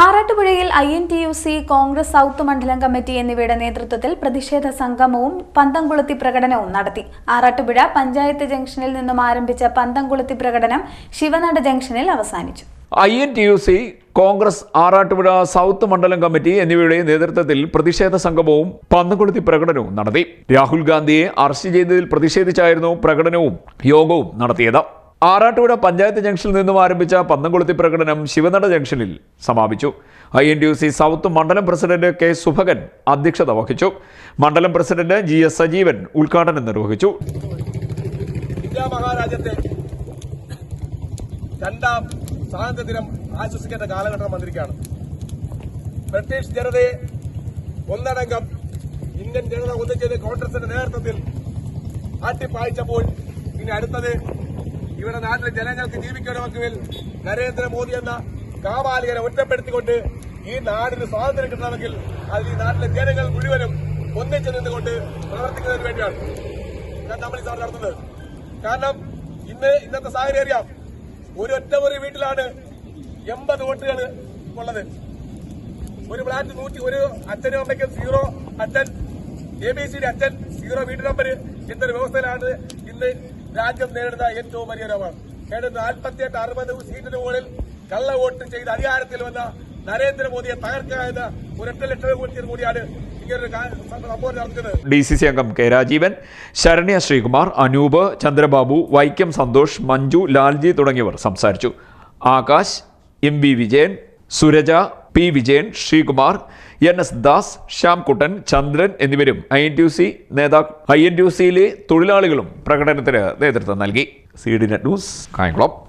ആറാട്ടുപുഴയിൽ I N T U C Congress south മണ്ഡലം committee എന്നിവയുടെ നേതൃത്വത്തിൽ പ്രതിഷേധ സംഗമവും പന്തംകുളത്തി പ്രകടനവും നടത്തി. ആറാട്ടുപുഴ പഞ്ചായത്ത് ജംഗ്ഷനിൽ നിന്നും ആരംഭിച്ച പന്തംകുളത്തി പ്രകടനം ശിവനട ജംഗ്ഷനിൽ അവസാനിച്ചു. I N T U C Congress Arattupuzha south മണ്ഡലം കമ്മിറ്റി എന്നിവയുടെ നേതൃത്വത്തിൽ പ്രതിഷേധ സംഗമവും പന്നുകൊളുത്തി പ്രകടനവും നടത്തി. രാഹുൽ ഗാന്ധിയെ അറസ്റ്റ് ചെയ്തതിൽ പ്രതിഷേധിച്ചായിരുന്നു പ്രകടനവും യോഗവും നടത്തിയത്. ആറാട്ടുപുഴ പഞ്ചായത്ത് ജംഗ്ഷനിൽ നിന്നും ആരംഭിച്ച പന്നംകുളത്തി പ്രകടനം ശിവനട ജംഗ്ഷനിൽ സമാപിച്ചു. ഐ എൻ സി സൗത്ത് മണ്ഡലം പ്രസിഡന്റ് കെ സുഭകൻ അധ്യക്ഷത വഹിച്ചു. മണ്ഡലം പ്രസിഡന്റ് ജി എസ് സജീവൻ ഉദ്ഘാടനം നിർവഹിച്ചു. മഹാരാജ്യത്തെ ബ്രിട്ടീഷ് ജനതയെ ഒന്നടങ്കം ഇന്ത്യൻ ജനത ഒന്നിച്ചത് കോൺഗ്രസിന്റെ നേതൃത്വത്തിൽ ആട്ടിപ്പായിച്ചപ്പോൾ ഇനി അടുത്തത് ഇവിടെ നാട്ടിലെ ജനങ്ങൾക്ക് ജീവിക്കണമെങ്കിൽ നരേന്ദ്രമോദി എന്ന കാവാലികനെ ഒറ്റപ്പെടുത്തിക്കൊണ്ട് ഈ നാടിന് സ്വാതന്ത്ര്യം കിട്ടണമെങ്കിൽ അതിൽ ഈ നാട്ടിലെ ജനങ്ങൾ മുഴുവനും ഒന്നിച്ചു നിന്നുകൊണ്ട് പ്രവർത്തിക്കുന്നതിന് വേണ്ടിയാണ് നമ്മൾ ഈ സാർ നടത്തുന്നത്. കാരണം ഇന്ന് ഇന്നത്തെ സാഹചര്യം അറിയാം. ഒരു ഒറ്റമുറി വീട്ടിലാണ് എൺപത് വോട്ടുകൾ ഉള്ളത്. ഒരു ഫ്ലാറ്റ് നൂറ്റി ഒരു അച്ഛനും അമ്മയ്ക്കും സീറോ അച്ഛൻ എ ബി സിയുടെ അച്ഛൻ സീറോ വീട്ടു നമ്പർ എന്നൊരു വ്യവസ്ഥയിലാണ് ഇന്ന് രാജ്യം നേരിടുന്ന ഏറ്റവും വലിയ രോഗമാണ് കേരളത്തിൽ നാൽപ്പത്തിയെട്ട് അറുപത് സീറ്റിന് മുകളിൽ കള്ള വോട്ട് ചെയ്ത് അധികാരത്തിൽ വന്ന നരേന്ദ്രമോദിയെ തകർക്കുക എന്ന ഒരൊറ്റ ലക്ഷ്യം കൂടിയാണ് ഡി സി സി അംഗം കെ രാജീവൻ ശരണ്യ ശ്രീകുമാർ അനൂപ് ചന്ദ്രബാബു വൈക്കം സന്തോഷ് മഞ്ജു ലാൽജി തുടങ്ങിയവർ സംസാരിച്ചു. Akash M V Vijayan Suraja P. Vijayan Sreekumar N. S. Das Shyamkuttan Chandran എന്നിവരും ഐ എൻ ടി സി നേതാക്കൾ ഐ എൻ ടി സിയിലെ തൊഴിലാളികളും പ്രകടനത്തിന് നേതൃത്വം നൽകി. C D Net News Kayamkulam.